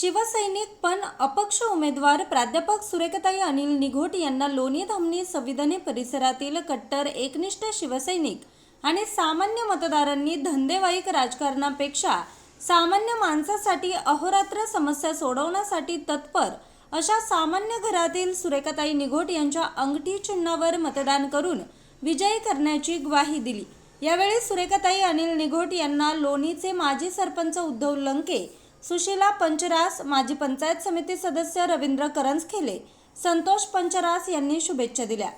शिवसैनिक पण अपक्ष उमेदवार प्राध्यापक सुरेखताई अनिल निघोट यांना लोणी धामणी संविधाने परिसरातील कट्टर एकनिष्ठ शिवसैनिक आणि सामान्य मतदारांनी धंदेवाईक राजकारणापेक्षा सामान्य माणसासाठी अहोरात्र समस्या सोडवण्यासाठी तत्पर अशा सामान्य घरातील सुरेखाताई निघोट यांच्या अंगठी चिन्हावर मतदान करून विजयी करण्याची ग्वाही दिली. यावेळी सुरेखाताई अनिल निघोट यांना लोणीचे माजी सरपंच उद्धव लंके सुशीला पंचरास माजी पंचायत समिती सदस्य रवींद्र करंजखेले संतोष पंचरास यांनी शुभेच्छा दिल्या.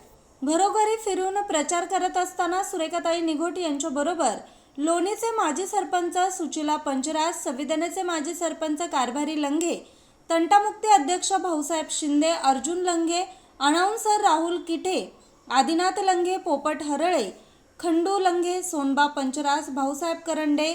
घरोघरी फिरून प्रचार करत असताना सुरेखाताई निघोट यांच्याबरोबर लोणीचे माजी सरपंच सुचिला पंचरास संविधानाचे माजी सरपंच कारभारी लंघे तंटामुक्ती अध्यक्ष भाऊसाहेब शिंदे अर्जुन लंघे अनाऊन्सर राहुल किठे आदिनाथ लंघे पोपट हरळे खंडू लंघे सोनबा पंचरास भाऊसाहेब करंडे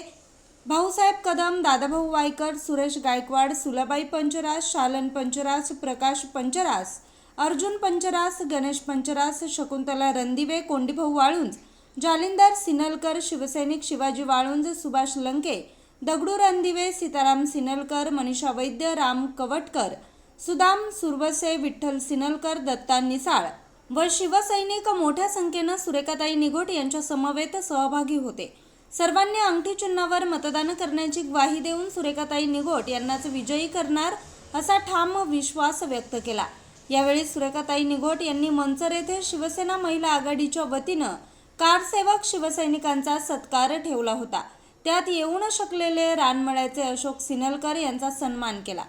भाऊसाहेब कदम दादाभाऊ वायकर सुरेश गायकवाड सुलाबाई पंचरास शालन पंचरास प्रकाश पंचरास अर्जुन पंचरास गणेश पंचरास शकुंतला रणदिवे कोंडीभाऊ वाळुंज जालिंदर सिनलकर शिवसैनिक शिवाजी वाळुंज सुभाष लंके दगडू रणदिवे सीताराम सिनलकर मनीषा वैद्य राम कवटकर सुदाम सुरवसे विठ्ठल सिनलकर दत्ता निसाळ व शिवसैनिक मोठ्या संख्येनं सुरेखाताई निघोट यांच्या समवेत सहभागी होते. सर्वांनी अंगठी चिन्हावर मतदान करण्याची ग्वाही देऊन सुरेखाताई निघोट यांनाच विजयी करणार असा ठाम विश्वास व्यक्त केला. यावेळी सुरेखाताई निघोट यांनी मंचर येथे शिवसेना महिला आघाडीच्या वतीनं कारसेवक शिवसैनिकांचा सत्कार ठेवला होता. त्यात येऊ न शकलेले रानमळ्याचे अशोक सिनलकर यांचा सन्मान केला.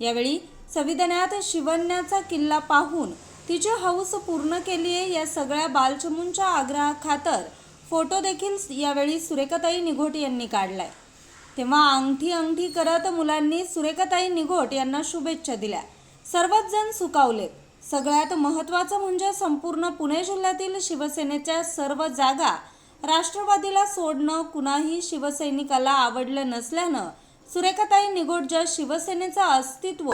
यावेळी संविधानात शिवण्याचा किल्ला पाहून तिची हौस पूर्ण केली आहे या सगळ्या बालचमूंच्या आग्रहाखातर फोटो देखील यावेळी सुरेखाताई निघोट यांनी काढलाय. तेव्हा अंगठी अंगठी करत मुलांनी सुरेखाताई निघोट यांना शुभेच्छा दिल्या. सर्वच जण सुकावलेत सगळ्यात महत्त्वाचं म्हणजे संपूर्ण पुणे जिल्ह्यातील शिवसेनेच्या सर्व जागा राष्ट्रवादीला सोडणं कुणाही शिवसैनिकाला आवडलं नसल्यानं सुरेखाताई निघोट ज्या शिवसेनेचं अस्तित्व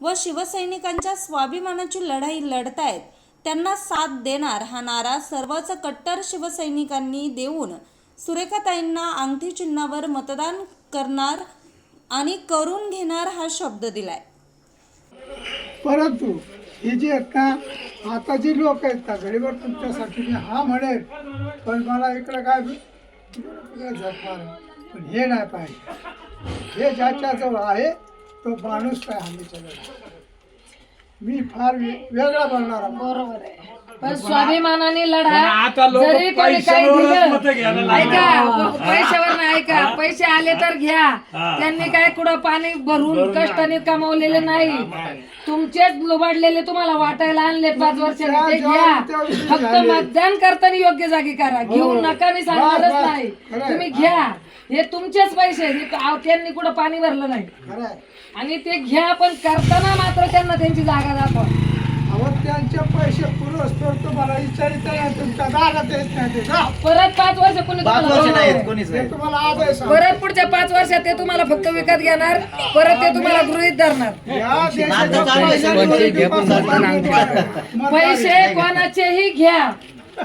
व शिवसैनिकांच्या स्वाभिमानाची लढाई लढतायत त्यांना साथ देणार हा नारा सर्वच कट्टर शिवसैनिकांनी देऊन सुरेखाताईंना अंगठी चिन्हावर मतदान करणार आणि करून घेणार हा शब्द दिलाय. परंतु हे जे आहेत ना आता जी लोक आहेत ना घडीवर तुमच्यासाठी मी हा म्हणेल पण मला इकडं काय झटणार पण हे नाही पाहिजे. हे ज्याच्याजवळ आहे तो माणूस काय हल्लीच्या मी फार वे- वेगळा बोलणार आहे. बरोबर आहे. पण स्वाभिमानाने लढा. पण आता लोक जरी कोणी काही पैशावरच दिलं मतं घ्यायला लागले. ऐका पैशावर नाही ऐका. पैसे आले तर घ्या. त्यांनी काय कुठं पाणी भरून कष्टाने कमावलेले नाही तुमचेच लुबाडलेले तुम्हाला वाटायला आणले पाच वर्षांनी. ते घ्या. फक्त मतदान करताना योग्य जागी करा. घेऊ नका मी सांगणारच नाही. तुम्ही घ्या. हे तुमचेच पैसे आहेत. हे त्यांनी कुठं पाणी भरलं नाही. खरं आहे आणि ते घ्या पण करताना मात्र त्यांना त्यांची जागा दाखवा. अहो त्यांचे पैसे पुरस तर तुम्हाला विचारित नाही. तुमच्या दारात येत नाही ते. जा. परत पाच वर्ष कोणी पाच तुम्हाला वर्ष कोणीच. परत पुढच्या पाच वर्षात ते तुम्हाला फक्त विकत घेणार परत ते तुम्हाला गृहित धरणार. या देशाच्या मतदान पैसे कोणाचेही घ्या.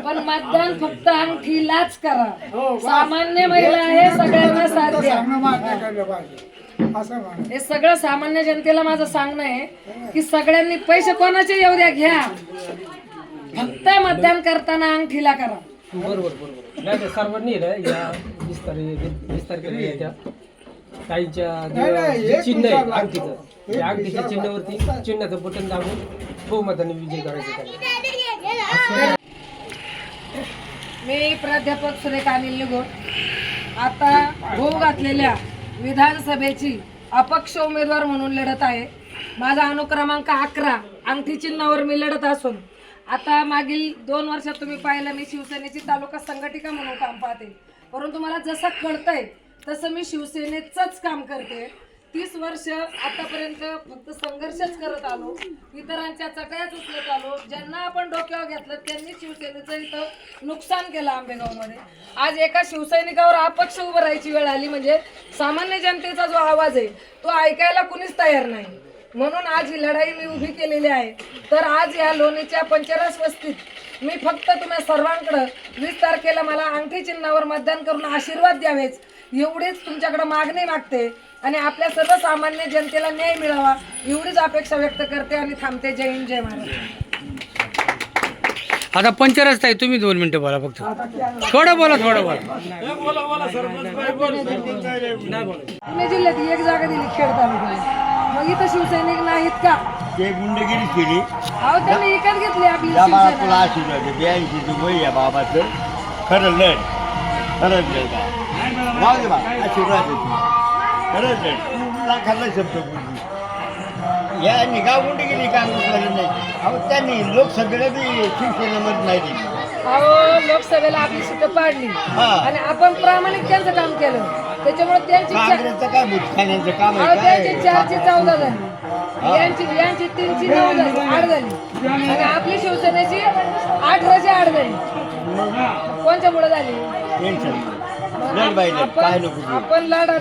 पण मतदान फक्त अंगठीलाच करा. हो. सामान्य महिला आहे सगळ्यांना साथ द्या. हे सगळं सामान्य जनतेला माझं सांगणं आहे की सगळ्यांनी पैसे कोणाचे येऊ द्या घ्या. फक्त मतदान करताना अंगठीला करा. बरोबर बरोबर. नाही सर्वांनी या काहींच्या नाही, नाही, जे एक चिन्ह आहे. अंगठीचं त्या अंगठीच्या चिन्हावरती चिन्हाचं बटन दाबून बहुमताने विजय करायचं मी प्राध्यापक सुरेखा अनिल निगोट आता होऊ घातलेल्या विधानसभेची अपक्ष उमेदवार म्हणून लढत आहे. माझा अनुक्रमांक अकरा अंगठी चिन्हावर मी लढत असून आता मागील दोन वर्षात तुम्ही पाहिलं मी शिवसेनेची तालुका संघटिका म्हणून काम पाहते. परंतु मला जसं कळतंय तसं मी शिवसेनेचंच काम करते. तीस वर्ष आतापर्यंत फक्त संघर्षच करत आलो. इतरांच्या चटयाच उचलत आलो. ज्यांना आपण डोक्यावर घेतलं त्यांनी शिवसेनेचं इथं नुकसान केलं आंबेगावमध्ये. आज एका शिवसैनिकावर अपक्ष उभं राहायची वेळ आली म्हणजे सामान्य जनतेचा जो आवाज आहे तो ऐकायला कुणीच तयार नाही. म्हणून आज ही लढाई मी उभी केलेली आहे. तर आज या लोणीच्या पंचरस वस्तीत मी फक्त तुम्हा सर्वांकडं वीस तारखेला मला अंगठी चिन्हावर मतदान करून आशीर्वाद द्यावेच. एवढीच तुमच्याकडं मागणी मागते. आणि आपल्या सर्वसामान्य जनतेला न्याय मिळावा एवढीच अपेक्षा व्यक्त करते आणि थांबते. जय हिंद जय महाराज आता पंचरस्ता आहे तुम्ही दोन मिनिटं बोला फक्त. थोडं बोला थोडं बोला. पुणे जिल्ह्यात एक जागा दिली खेड तालुक्याला मग इथं शिवसैनिक नाहीत का? ते गुंडगिरी केली. अहो त्यांनी विकत घेतली आपली तुला आशीर्वाद ब्याऐंशी वय या बाबाचं. खरं लढ खरंच लढ. बा आशीर्वाद आहे. तुला खरंच लढ लाखाला शब्द बोलली यांनी का गुंडगिरी काँग्रेसवाले नाही? अहो त्यांनी लोकसभेला बी शिवसेनेमध्ये नाही दिली. अहो लोकसभेला आपली सीट पाडली. हा. आणि आपण प्रामाणिक त्यांचं काम केलं. त्याच्यामुळे त्यांची काँग्रेसचं काय भूतखाण्याचं काम अहो आहे त्यांची काय चारची चौदा झाली. यांची यांची तीनची नऊ झाली. आठ झाली. आणि आपली शिवसेनेची अठराची आठ झाली. कोणच्या पुढे झाली? टेन्शन लढ बाई लढ काय नको आपण आपण लढा